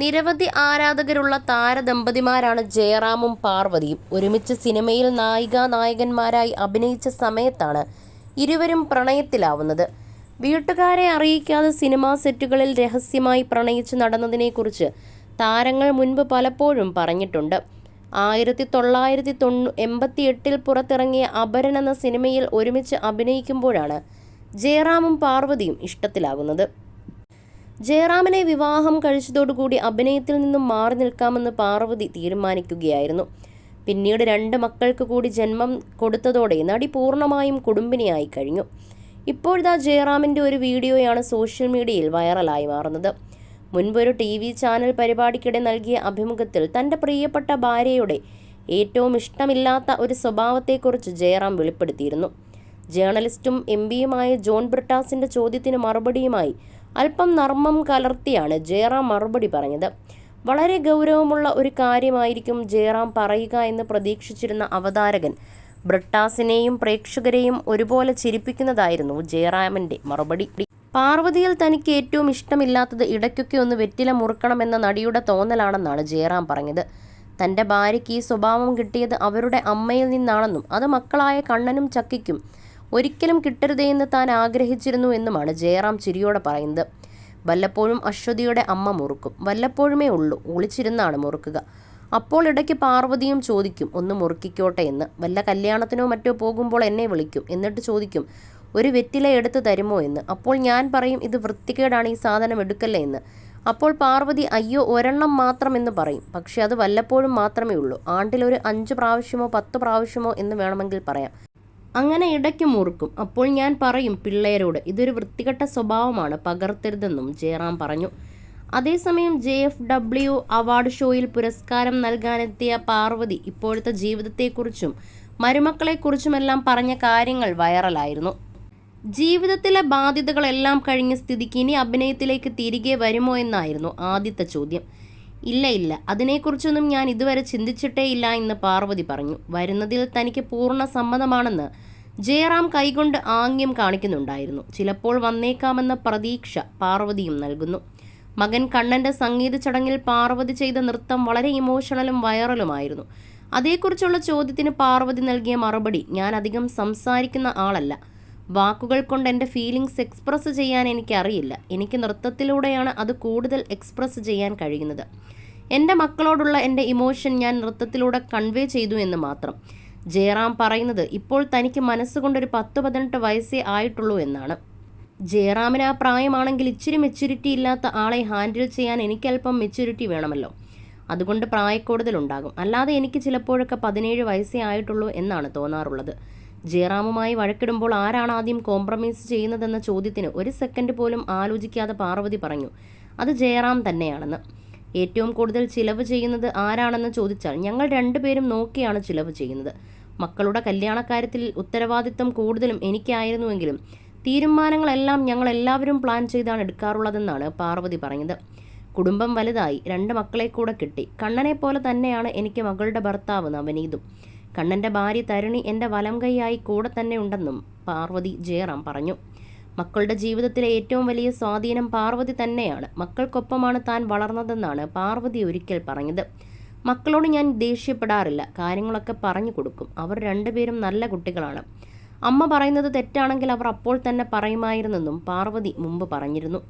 നിരവധി ആരാധകരുള്ള താരദമ്പതിമാരാണ് ജയറാമും പാർവതിയും. ഒരുമിച്ച് സിനിമയിൽ നായിക നായകന്മാരായി അഭിനയിച്ച സമയത്താണ് ഇരുവരും പ്രണയത്തിലാവുന്നത്. വീട്ടുകാരെ അറിയിക്കാതെ സിനിമാ സെറ്റുകളിൽ രഹസ്യമായി പ്രണയിച്ച് നടന്നതിനെക്കുറിച്ച് താരങ്ങൾ മുൻപ് പലപ്പോഴും പറഞ്ഞിട്ടുണ്ട്. ആയിരത്തി തൊള്ളായിരത്തി തൊണ്ണൂ എൺപത്തി എട്ടിൽ പുറത്തിറങ്ങിയ അപരൻ എന്ന സിനിമയിൽ ഒരുമിച്ച് അഭിനയിക്കുമ്പോഴാണ് ജയറാമും പാർവതിയും ഇഷ്ടത്തിലാകുന്നത്. ജയറാമിനെ വിവാഹം കഴിച്ചതോടുകൂടി അഭിനയത്തിൽ നിന്നും മാറി നിൽക്കാമെന്ന് പാർവതി തീരുമാനിക്കുകയായിരുന്നു. പിന്നീട് രണ്ട് മക്കൾക്ക് കൂടി ജന്മം കൊടുത്തതോടെ നടി പൂർണമായും കുടുംബിനിയായി കഴിഞ്ഞു. ഇപ്പോഴിതാ ജയറാമിന്റെ ഒരു വീഡിയോയാണ് സോഷ്യൽ മീഡിയയിൽ വൈറലായി മാറുന്നത്. മുൻപൊരു ടി വി ചാനൽ പരിപാടിക്കിടെ നൽകിയ അഭിമുഖത്തിൽ തന്റെ പ്രിയപ്പെട്ട ഭാര്യയുടെ ഏറ്റവും ഇഷ്ടമില്ലാത്ത ഒരു സ്വഭാവത്തെക്കുറിച്ച് ജയറാം വെളിപ്പെടുത്തിയിരുന്നു. ജേർണലിസ്റ്റും എം പിയുമായ ജോൺ ബ്രിട്ടാസിന്റെ ചോദ്യത്തിന് മറുപടിയുമായി അല്പം നർമ്മം കലർത്തിയാണ് ജയറാം മറുപടി പറഞ്ഞത്. വളരെ ഗൗരവമുള്ള ഒരു കാര്യമായിരിക്കും ജയറാം പറയുക എന്ന് പ്രതീക്ഷിച്ചിരുന്ന അവതാരകൻ. ബ്രിട്ടാസിനെയും പ്രേക്ഷകരെയും ഒരുപോലെ ചിരിപ്പിക്കുന്നതായിരുന്നു ജയറാമിന്റെ മറുപടി. പാർവതിയിൽ തനിക്ക് ഏറ്റവും ഇഷ്ടമില്ലാത്തത് ഇടയ്ക്കൊക്കെ ഒന്ന് വെറ്റില മുറുക്കണമെന്ന നടിയുടെ തോന്നലാണെന്നാണ് ജയറാം പറഞ്ഞത്. തന്റെ ഭാര്യയ്ക്ക് ഈ സ്വഭാവം കിട്ടിയത് അവരുടെ അമ്മയിൽ നിന്നാണെന്നും അത് മക്കളായ കണ്ണനും ചക്കിക്കും. ഒരിക്കലും കിട്ടരുതേ എന്ന് താൻ ആഗ്രഹിച്ചിരുന്നു എന്നുമാണ് ജയറാം ചിരിയോടെ പറയുന്നത്. വല്ലപ്പോഴും അശ്വതിയുടെ അമ്മ മുറുക്കും. വല്ലപ്പോഴുമേ ഉള്ളൂ. ഒളിച്ചിരുന്നാണ് മുറുക്കുക. അപ്പോൾ ഇടയ്ക്ക് പാർവതിയും ചോദിക്കും ഒന്ന് മുറുക്കിക്കോട്ടെ എന്ന്. വല്ല കല്യാണത്തിനോ മറ്റോ പോകുമ്പോൾ എന്നെ വിളിക്കും. എന്നിട്ട് ചോദിക്കും ഒരു വെറ്റില എടുത്തു തരുമോ എന്ന്. അപ്പോൾ ഞാൻ പറയും ഇത് വൃത്തികേടാണ് ഈ സാധനം എടുക്കല്ലേ എന്ന്. അപ്പോൾ പാർവതി അയ്യോ ഒരെണ്ണം മാത്രം എന്ന് പറയും. പക്ഷെ അത് വല്ലപ്പോഴും മാത്രമേ ഉള്ളൂ. ആണ്ടിലൊരു അഞ്ച് പ്രാവശ്യമോ പത്ത് പ്രാവശ്യമോ എന്ന് വേണമെങ്കിൽ പറയാം. അങ്ങനെ ഇടയ്ക്ക് മുറുക്കും. അപ്പോൾ ഞാൻ പറയും പിള്ളേരോട് ഇതൊരു വൃത്തികെട്ട സ്വഭാവമാണ് പകർത്തരുതെന്നും ജയറാം പറഞ്ഞു. അതേസമയം ജെ എഫ് ഡബ്ല്യു അവാർഡ് ഷോയിൽ പുരസ്കാരം നൽകാനെത്തിയ പാർവതി ഇപ്പോഴത്തെ ജീവിതത്തെക്കുറിച്ചും മരുമക്കളെക്കുറിച്ചുമെല്ലാം പറഞ്ഞ കാര്യങ്ങൾ വൈറലായിരുന്നു. ജീവിതത്തിലെ ബാധ്യതകളെല്ലാം കഴിഞ്ഞ സ്ഥിതിക്ക് ഇനി അഭിനയത്തിലേക്ക് തിരികെ വരുമോ എന്നായിരുന്നു ആദ്യത്തെ ചോദ്യം. ഇല്ല ഇല്ല. അതിനെക്കുറിച്ചൊന്നും ഞാൻ ഇതുവരെ ചിന്തിച്ചിട്ടേ ഇല്ല എന്ന് പാർവതി പറഞ്ഞു. വരുന്നതിൽ തനിക്ക് പൂർണ സമ്മതമാണെന്ന് ജയറാം കൈകൊണ്ട് ആംഗ്യം കാണിക്കുന്നുണ്ടായിരുന്നു. ചിലപ്പോൾ വന്നേക്കാമെന്ന പ്രതീക്ഷ പാർവതിയും നൽകുന്നു. മകൻ കണ്ണന്റെ സംഗീത ചടങ്ങിൽ പാർവതി ചെയ്ത നൃത്തം വളരെ ഇമോഷണലും വൈറലുമായിരുന്നു. അതേക്കുറിച്ചുള്ള ചോദ്യത്തിന് പാർവതി നൽകിയ മറുപടി ഞാൻ അധികം സംസാരിക്കുന്ന ആളല്ല. വാക്കുകൾ കൊണ്ട് എന്റെ ഫീലിംഗ്സ് എക്സ്പ്രസ് ചെയ്യാൻ എനിക്കറിയില്ല. എനിക്ക് നൃത്തത്തിലൂടെയാണ് അത് കൂടുതൽ എക്സ്പ്രസ് ചെയ്യാൻ കഴിയുന്നത്. എന്റെ മക്കളോടുള്ള എന്റെ ഇമോഷൻ ഞാൻ നൃത്തത്തിലൂടെ കൺവേ ചെയ്തു എന്ന് മാത്രം. ജയറാം പറയുന്നത് ഇപ്പോൾ തനിക്ക് മനസ്സുകൊണ്ടൊരു പത്ത് പതിനെട്ട് വയസ്സേ ആയിട്ടുള്ളൂ എന്നാണ്. ജയറാമിന് ആ പ്രായമാണെങ്കിൽ ഇച്ചിരി മെച്യൂരിറ്റി ഇല്ലാത്ത ആളെ ഹാൻഡിൽ ചെയ്യാൻ എനിക്കല്പം മെച്യൂരിറ്റി വേണമല്ലോ. അതുകൊണ്ട് പ്രായക്കൂടുതലുണ്ടാകും അല്ലാതെ എനിക്ക് ചിലപ്പോഴൊക്കെ പതിനേഴ് വയസ്സേ ആയിട്ടുള്ളൂ എന്നാണ് തോന്നാറുള്ളത്. ജയറാമുമായി വഴക്കിടുമ്പോൾ ആരാണ് ആദ്യം കോംപ്രമൈസ് ചെയ്യുന്നതെന്ന ചോദ്യത്തിന് ഒരു സെക്കൻഡ് പോലും ആലോചിക്കാതെ പാർവതി പറഞ്ഞു അത് ജയറാം തന്നെയാണെന്ന്. ഏറ്റവും കൂടുതൽ ചിലവ് ചെയ്യുന്നത് ആരാണെന്ന് ചോദിച്ചാൽ ഞങ്ങൾ രണ്ടുപേരും നോക്കിയാണ് ചിലവ് ചെയ്യുന്നത്. മക്കളുടെ കല്യാണക്കാര്യത്തിൽ ഉത്തരവാദിത്തം കൂടുതലും എനിക്കായിരുന്നുവെങ്കിലും തീരുമാനങ്ങളെല്ലാം ഞങ്ങൾ എല്ലാവരും പ്ലാൻ ചെയ്താണ് എടുക്കാറുള്ളതെന്നാണ് പാർവതി പറഞ്ഞത്. കുടുംബം വലുതായി രണ്ട് മക്കളെ കൂടെ കിട്ടി. കണ്ണനെ പോലെ തന്നെയാണ് എനിക്ക് മകളുടെ ഭർത്താവ് നവനീതും. കണ്ണന്റെ ഭാര്യ തരുണി എന്റെ വലം കൈയായി കൂടെ തന്നെ ഉണ്ടെന്നും പാർവതി ജയറാം പറഞ്ഞു. മക്കളുടെ ജീവിതത്തിലെ ഏറ്റവും വലിയ സ്വാധീനം പാർവതി തന്നെയാണ്. മക്കൾക്കൊപ്പമാണ് താൻ വളർന്നതെന്നാണ് പാർവതി ഒരിക്കൽ പറഞ്ഞത്. മക്കളോട് ഞാൻ ദേഷ്യപ്പെടാറില്ല. കാര്യങ്ങളൊക്കെ പറഞ്ഞു കൊടുക്കും. അവർ രണ്ടുപേരും നല്ല കുട്ടികളാണ്. അമ്മ പറയുന്നത് തെറ്റാണെങ്കിൽ അവർ അപ്പോൾ തന്നെ പറയുമായിരുന്നെന്നും പാർവതി മുമ്പ് പറഞ്ഞിരുന്നു.